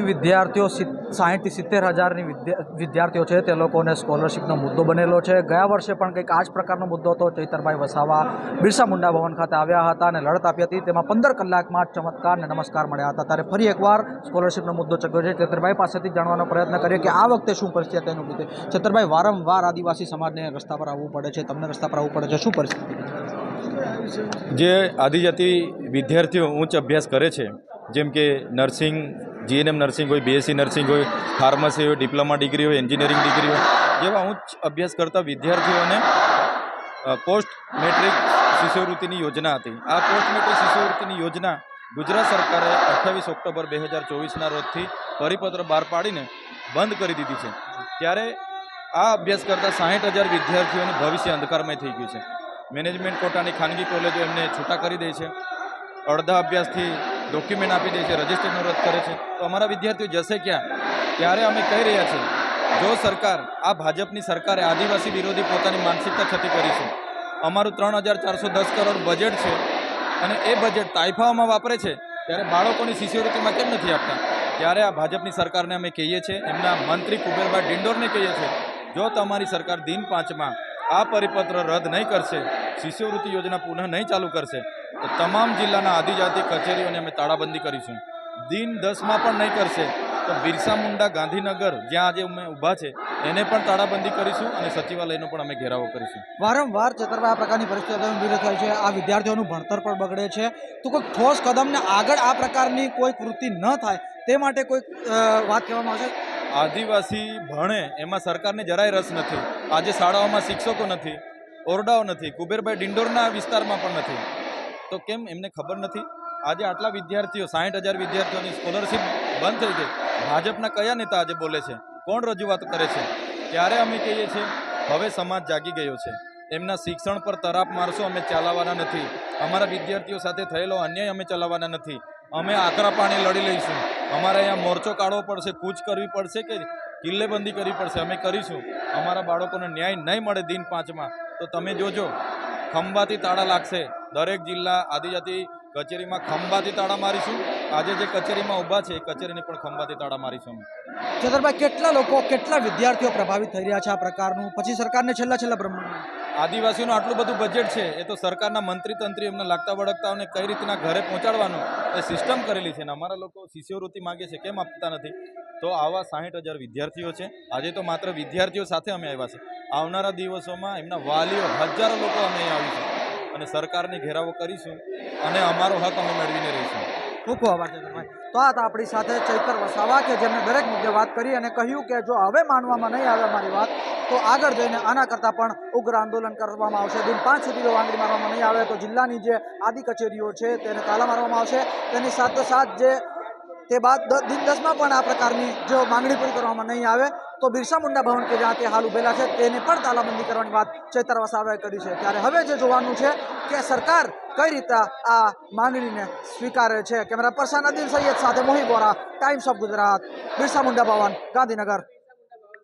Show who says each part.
Speaker 1: વિદ્યાર્થીઓ સાહીઠથી સિત્તેર હજારની વિદ્યા, વિદ્યાર્થીઓ છે, તે લોકોને સ્કોલરશિપનો મુદ્દો બનેલો છે. ગયા વર્ષે પણ કંઈક આ જ પ્રકારનો મુદ્દો હતો. ચૈતરભાઈ વસાવા બિરસા મુંડા ભવન ખાતે આવ્યા હતા અને લડત આપી હતી. તેમાં પંદર કલાકમાં ચમત્કાર અને નમસ્કાર મળ્યા હતા. ત્યારે ફરી એકવાર સ્કોલરશિપનો મુદ્દો ચક્યો છે. ચૈતરભાઈ પાસેથી જાણવાનો પ્રયત્ન કરીએ કે આ વખતે શું પરિસ્થિતિ તેનું લીધે ચૈતરભાઈ, વારંવાર આદિવાસી સમાજને રસ્તા પર આવવું પડે છે. તમને રસ્તા પર આવવું પડે છે. શું પરિસ્થિતિ?
Speaker 2: જે આદિજાતિ વિદ્યાર્થીઓ ઉચ્ચ અભ્યાસ કરે છે, જેમ કે નર્સિંગ જીએનએમ નર્સિંગ હોય બીએસસી નર્સિંગ હોય ફાર્મસી હોય ડિપ્લોમા ડિગ્રી હોય એન્જિનિયરિંગ ડિગ્રી હોય, જેવા ઉચ્ચ અભ્યાસ કરતા વિદ્યાર્થીઓને પોસ્ટ મેટ્રિક શિષ્યવૃત્તિની યોજના હતી. આ પોસ્ટ મેટ્રિક શિષ્યવૃત્તિની યોજના ગુજરાત સરકારે અઠ્ઠાવીસ ઓક્ટોબર બે હજાર ચોવીસના રોજથી પરિપત્ર બહાર પાડીને બંધ કરી દીધી છે. ત્યારે આ અભ્યાસ કરતા સાહીઠ હજાર વિદ્યાર્થીઓનું ભવિષ્ય અંધકારમય થઈ ગયું છે. મેનેજમેન્ટ કોટાની ખાનગી કોલેજો એમને છૂટા કરી દે છે. અડધા અભ્યાસથી ડોક્યુમેન્ટ આપી દે છે રજિસ્ટ્રેશન રદ કરે છે. તો અમારા વિદ્યાર્થીઓ જશે ક્યાં? ત્યારે અમે કહી રહ્યા છીએ? જો સરકાર, આ ભાજપની સરકારે આદિવાસી વિરોધી પોતાની માનસિકતા છતી કરી છે. અમારું ત્રણ હજાર ચારસો દસ કરોડ બજેટ છે અને એ બજેટ તાઇફાઓમાં વાપરે છે, ત્યારે બાળકોની શિષ્યવૃત્તિમાં કેમ નથી આપતા? ત્યારે આ ભાજપની સરકારને અમે કહીએ છીએ, એમના મંત્રી કુબેરભાઈ ડિંડોરને કહીએ છીએ, જો તમારી સરકાર દિન પાંચમાં આ પરિપત્ર રદ નહીં કરશે, શિષ્યવૃત્તિ યોજના પુનઃ નહીં ચાલુ કરશે તો તમામ જિલ્લાના આદિજાતિ કચેરીઓને અમે તાળાબંધી કરીશું. દિન દસમાં પણ નહીં કરશે તો બિરસા મુંડા ગાંધીનગર જ્યાં આજે અમે ઊભા છે એને પણ તાળાબંધી કરીશું અને સચિવાલયનો પણ અમે ઘેરાવો કરીશું.
Speaker 1: વારંવાર ચતરવા આ પ્રકારની પરિસ્થિતિઓ ઊભી થાય છે. આ વિદ્યાર્થીઓનું ભણતર પણ બગડે છે. તો કોઈ ઠોસ કદમને આગળ આ પ્રકારની કોઈ કૃતિ ન થાય તે માટે કોઈ વાત કહેવામાં આવશે?
Speaker 2: આદિવાસી ભણે એમાં સરકારને જરાય રસ નથી. આજે શાળાઓમાં શિક્ષકો નથી ઓરડાઓ નથી કુબેરભાઈ ડિંડોરના વિસ્તારમાં પણ નથી. તો કેમ એમને ખબર નથી? આજે આટલા વિદ્યાર્થીઓ, સાહીઠ હજાર વિદ્યાર્થીઓની સ્કોલરશીપ બંધ થઈ ગઈ. ભાજપના કયા નેતા આજે બોલે છે? કોણ રજૂઆત કરે છે? ત્યારે અમે કહીએ છીએ? હવે સમાજ જાગી ગયો છે. એમના શિક્ષણ પર તરાપ મારશો અમે ચલાવવાના નથી. અમારા વિદ્યાર્થીઓ સાથે થયેલો અન્યાય અમે ચલાવવાના નથી. અમે આકરા પાણી લડી લઈશું. અમારે અહીંયા મોરચો કાઢવો પડશે, કૂચ કરવી પડશે કે કિલ્લેબંધી કરવી પડશે? અમે કરીશું. અમારા બાળકોને ન્યાય નહીં મળે દિન પાંચમાં. તો તમે જોજો, ખંભાથી તાળા લાગશે. દરેક જિલ્લા આદિજાતિ કચેરીમાં ખંભાથી તાળા મારીશું. આજે જે કચેરીમાં ઊભા છે એ કચેરીને પણ ખંભાથી તાળા મારીશું અમે.
Speaker 1: ચેતરભાઈ કેટલા લોકો કેટલા વિદ્યાર્થીઓ પ્રભાવિત થઈ રહ્યા છે આ પ્રકારનું? પછી સરકારને છેલ્લા છેલ્લા
Speaker 2: આદિવાસીનું આટલું બધું બજેટ છે એ તો સરકારના મંત્રી તંત્રી એમને લાગતા વળગતાઓને કઈ રીતના ઘરે પહોંચાડવાનું એ સિસ્ટમ કરેલી છે ને અમારા લોકો શિષ્યવૃત્તિ માગે છે કેમ આપતા નથી? તો આવા સાહીઠ હજાર વિદ્યાર્થીઓ છે આજે તો માત્ર વિદ્યાર્થીઓ સાથે અમે આવ્યા છે. આવનારા દિવસોમાં એમના વાલીઓ હજારો લોકો અમે અહીં આવીશું. અને સરકારને ઘેરાવો કરીશું અને અમારો હક અમે મેળવીને રહીશું.
Speaker 1: ખૂબ ખૂબ આભાર ચંદ્રભાઈ તો આ આપણી સાથે ચૈતર વસાવા કે જેમણે દરેક મુદ્દે વાત કરી અને કહ્યું કે જો હવે માનવામાં નહીં આવે અમારી વાત, તો આગળ જઈને આના કરતાં પણ ઉગ્ર આંદોલન કરવામાં આવશે. દિન પાંચ સુધી જો મારવામાં નહીં આવે, તો જિલ્લાની જે આદિ કચેરીઓ છે તેને તાલા મારવામાં આવશે. તેની સાથોસાથ જે તે બાદ દિન દસમાં પણ આ પ્રકારની જો માંગણી પૂરી કરવામાં નહીં આવે તો બિરસા મુંડા ભવન કે જ્યાં તે હાલ ઉભેલા છે, તેને પણ તાલાબંધી કરવાની વાત ચૈતર વસાવાએ કરી છે. ત્યારે હવે જે જોવાનું છે કે સરકાર કઈ રીતે આ માંગણીને સ્વીકારે છે. કેમેરા પર્સન અદિલ સૈયદ સાથે મોહી બોરા ટાઈમ્સ ઓફ ગુજરાત બિરસા મુંડા ભવન, ગાંધીનગર.